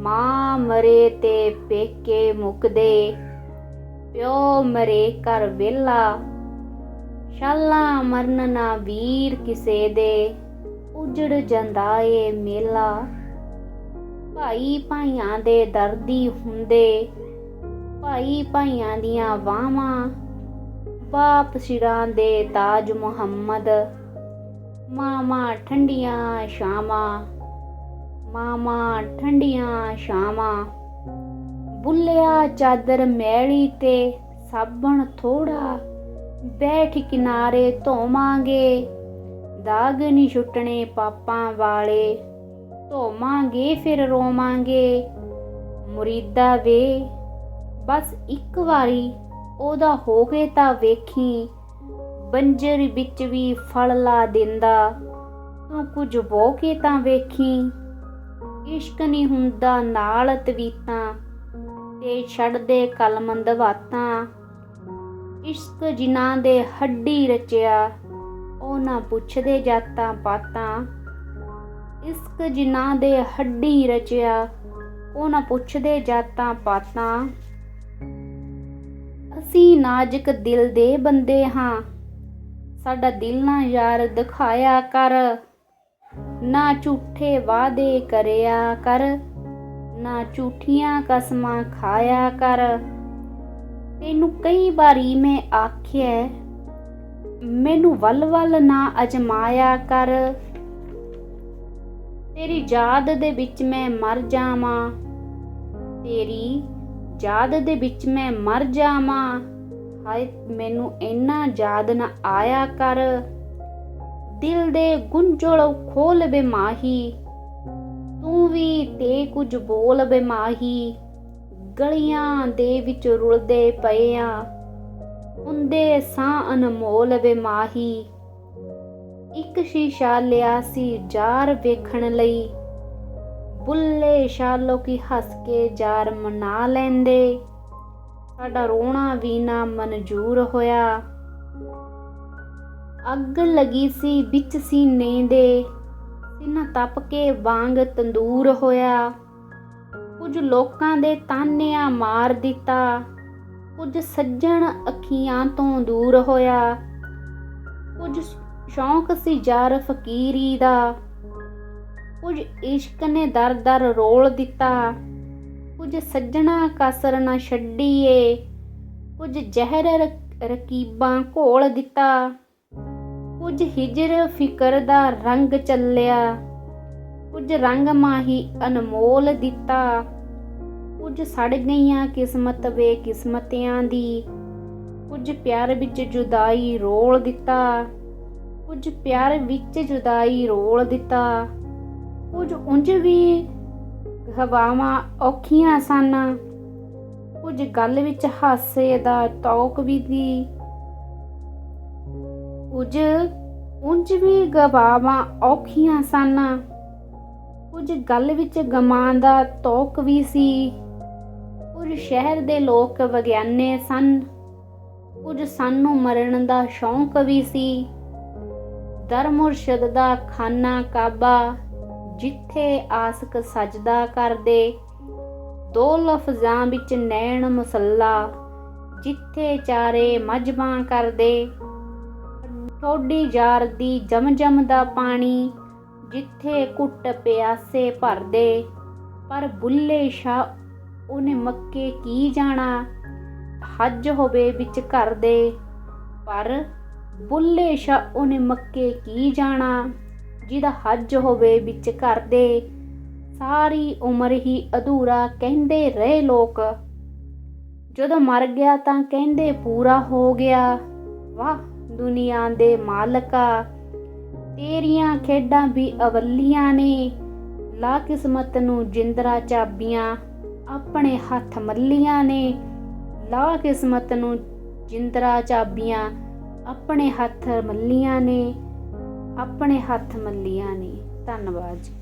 ਮਾਂ ਮਰੇ ਤੇ ਪੇਕੇ ਮੁਕਦੇ। ਪਿਓ ਮਰੇ ਘਰ ਵੇਲਾ ਸ਼ਾਲਾ ਮਰਨ ਨਾ ਵੀਰ ਕਿਸੇ ਦੇ। ਉਜੜ ਜਾਂਦਾ ਏ ਮੇਲਾ। ਭਾਈ ਭਾਈਆਂ ਦੇ ਦਰਦੀ ਹੁੰਦੇ। ਭਾਈ ਭਾਈਆਂ ਦੀਆਂ ਵਾਵਾਂ ਬਾਪ ਸਿਰਾਂ ਦੇ ਤਾਜ ਮੁਹੰਮਦ। ਮਾਮਾ ਠੰਡੀਆਂ ਸ਼ਾਮਾਂ ਮਾਮਾ ਠੰਡੀਆਂ ਸ਼ਾਮਾਂ ਬੁੱਲਿਆ ਚਾਦਰ ਮੈਲੀ ਤੇ ਸਾਬਣ ਥੋੜਾ ਬੈਠ ਕਿਨਾਰੇ ਧੋਵਾਂਗੇ। ਦਾਗ ਨਹੀਂ ਛੁੱਟਣੇ ਪਾਪਾਂ ਵਾਲੇ, ਧੋਵਾਂਗੇ ਫਿਰ ਰੋਵਾਂਗੇ। ਮੁਰੀਦਾ ਵੇ, ਬਸ ਇੱਕ ਵਾਰੀ, ਉਹਦਾ ਹੋ ਕੇ ਤਾਂ ਵੇਖੀ। ਬੰਜਰ ਵਿੱਚ ਵੀ ਫਲ ਲਾ ਦਿੰਦਾ, ਤੂੰ ਕੁਝ ਬੋ ਕੇ ਤਾਂ ਵੇਖੀ। ਇਸ਼ਕ ਨਹੀਂ ਹੁੰਦਾ ਨਾਲ ਤਵੀਤਾਂ ਤੇ ਛੱਡਦੇ ਕਲਮੰਦ ਬਾਤਾਂ ਇਸ਼ਕ ਜਿਨ੍ਹਾਂ ਦੇ ਹੱਡੀ ਰਚਿਆ, ਉਹ ਨਾ ਪੁੱਛਦੇ ਜਾਤਾਂ ਪਾਤਾਂ। ਇਸ਼ਕ ਜਿਨ੍ਹਾਂ ਦੇ ਹੱਡੀ ਰਚਿਆ, ਉਹ ਨਾ ਪੁੱਛਦੇ ਜਾਤਾਂ ਪਾਤਾਂ। ਅਸੀਂ ਨਾਜ਼ੁਕ ਦਿਲ ਦੇ ਬੰਦੇ ਹਾਂ, ਸਾਡਾ ਦਿਲ ਨਾ ਯਾਰ ਦਿਖਾਇਆ ਕਰ। ਨਾ ਝੂਠੇ ਵਾਅਦੇ ਕਰਿਆ ਕਰ, ਨਾ ਝੂਠੀਆਂ ਕਸਮਾਂ ਖਾਇਆ ਕਰ। ਤੈਨੂੰ ਕਈ ਵਾਰੀ ਮੈਂ ਆਖਿਆ, ਮੈਨੂੰ ਵੱਲ ਵੱਲ ਨਾ ਅਜਮਾਇਆ ਕਰ। ਤੇਰੀ ਯਾਦ ਦੇ ਵਿੱਚ ਮੈਂ ਮਰ ਜਾਵਾਂ। ਤੇਰੀ ਯਾਦ ਦੇ ਵਿੱਚ ਮੈਂ ਮਰ ਜਾਵਾਂ। ਹਾਏ, ਮੈਨੂੰ ਇੰਨਾ ਯਾਦ ਨਾ ਆਇਆ ਕਰ। ਦਿਲ ਦੇ ਗੁੰਝਲ ਖੋਲ ਬੇ ਮਾਹੀ। ਤੂੰ ਵੀ ਤੇ ਕੁਝ ਬੋਲ ਬੇ ਮਾਹੀ। ਗਲੀਆਂ ਦੇ ਵਿੱਚ ਰੁਲਦੇ ਪਏ ਆ। ਹੁੰਦੇ ਸਾਂ ਅਨਮੋਲ ਬੇ ਮਾਹੀ। ਇੱਕ ਸ਼ੀਸ਼ਾ ਲਿਆ ਸੀ ਜਾਰ ਵੇਖਣ ਲਈ। ਬੁੱਲੇ ਸ਼ਾਲੋ ਕੀ ਹੱਸ ਕੇ ਜਾਰ ਮਨਾ ਲੈਂਦੇ। ਸਾਡਾ ਰੋਣਾ ਵੀ ਨਾ ਮਨਜ਼ੂਰ ਹੋਇਆ। ਅੱਗ ਲੱਗੀ ਸੀ, ਵਿੱਚ ਸੀਨੇ ਦੇ ਸੀਨਾ ਤਪ ਕੇ ਵਾਂਗ ਤੰਦੂਰ ਹੋਇਆ। ਕੁਝ ਲੋਕਾਂ ਦੇ ਤਾਨਿਆਂ ਮਾਰ ਦਿੱਤਾ। ਕੁਝ ਸੱਜਣ ਅੱਖੀਆਂ ਤੋਂ ਦੂਰ ਹੋਇਆ। ਕੁਝ ਸ਼ੌਂਕ ਸੀ ਯਾਰ ਫਕੀਰੀ ਦਾ। ਕੁਝ ਇਸ਼ਕ ਨੇ ਦਰ ਦਰ ਰੋਲ ਦਿੱਤਾ। ਕੁਝ ਸੱਜਣਾ ਕਸਰ ਨਾ ਛੱਡੀਏ। ਕੁਝ ਜ਼ਹਿਰ ਰਕੀਬਾਂ ਘੋਲ ਦਿੱਤਾ। ਕੁਝ ਹਿਜਰ ਫਿਕਰ ਦਾ ਰੰਗ ਚੱਲਿਆ। ਕੁਝ ਰੰਗ ਮਾਹੀ ਅਨਮੋਲ ਦਿੱਤਾ। ਕੁਝ ਸੜ ਗਈਆਂ ਕਿਸਮਤ ਵੇ ਕਿਸਮਤਿਆਂ ਦੀ। ਕੁਝ ਪਿਆਰ ਵਿੱਚ ਜੁਦਾਈ ਰੋਲ ਦਿੱਤਾ। ਕੁਝ ਪਿਆਰ ਵਿੱਚ ਜੁਦਾਈ ਰੋਲ ਦਿੱਤਾ। ਕੁਝ ਉਂਝ ਵੀ ਹਵਾਵਾਂ ਔਖੀਆਂ ਸਨ। ਕੁਝ ਗੱਲ ਵਿੱਚ ਹਾਸੇ ਦਾ ਤੌਕ ਵੀ ਦੀ ਕੁਝ ਉਂਝ ਵੀ ਗਵਾਵਾਂ ਔਖੀਆਂ ਸਨ। ਕੁਝ ਗੱਲ ਵਿੱਚ ਗਮਾਂ ਦਾ ਤੌਕ ਵੀ ਸੀ। ਕੁਝ ਸ਼ਹਿਰ ਦੇ ਲੋਕ ਵਿਗਿਆਨੇ ਸਨ। ਕੁਝ ਸਾਨੂੰ ਮਰਨ ਦਾ ਸ਼ੌਂਕ ਵੀ ਸੀ। ਦਰ ਮੁਰਸ਼ਦ ਦਾ ਖਾਨਾ ਕਾਬਾ ਜਿੱਥੇ ਆਸਕ ਸਜਦਾ ਕਰਦੇ। ਦੋ ਲਫ਼ਜ਼ਾਂ ਵਿੱਚ ਨੈਣ ਮੁਸੱਲਾ ਜਿੱਥੇ ਚਾਰੇ ਮਜਬਾਂ ਕਰਦੇ। ਠੋਡੀ ਯਾਰ ਦੀ ਜਮ ਜਮ ਦਾ ਪਾਣੀ ਜਿੱਥੇ ਕੁੱਟ ਪਿਆਸੇ ਭਰਦੇ, ਪਰ ਬੁੱਲੇ ਸ਼ਾ ਉਹਨੇ ਮੱਕੇ ਕੀ ਜਾਣਾ? ਹੱਜ ਹੋਵੇ ਵਿੱਚ ਘਰ ਦੇ, ਪਰ ਬੁੱਲੇ ਸ਼ਾ ਉਹਨੇ ਮੱਕੇ ਕੀ ਜਾਣਾ? ਜਿਹਦਾ ਹੱਜ ਹੋਵੇ ਵਿੱਚ ਘਰ ਦੇ, ਸਾਰੀ ਉਮਰ ਹੀ ਅਧੂਰਾ ਕਹਿੰਦੇ ਰਹੇ ਲੋਕ। ਜਦੋਂ ਮਰ ਗਿਆ ਤਾਂ ਕਹਿੰਦੇ ਪੂਰਾ ਹੋ ਗਿਆ। ਵਾਹ! ਦੁਨੀਆ ਦੇ ਮਾਲਕਾ ਤੇਰੀਆਂ ਖੇਡਾਂ ਵੀ ਅਵੱਲੀਆਂ ਨੇ। ਲਾ ਕਿਸਮਤ ਨੂੰ ਜਿੰਦਰਾ ਚਾਬੀਆਂ ਆਪਣੇ ਹੱਥ ਮੱਲੀਆਂ ਨੇ। ਲਾ ਕਿਸਮਤ ਨੂੰ ਜਿੰਦਰਾ ਚਾਬੀਆਂ ਆਪਣੇ ਹੱਥ ਮੱਲੀਆਂ ਨੇ। ਆਪਣੇ ਹੱਥ ਮੱਲੀਆਂ ਨੇ। ਧੰਨਵਾਦ ਜੀ।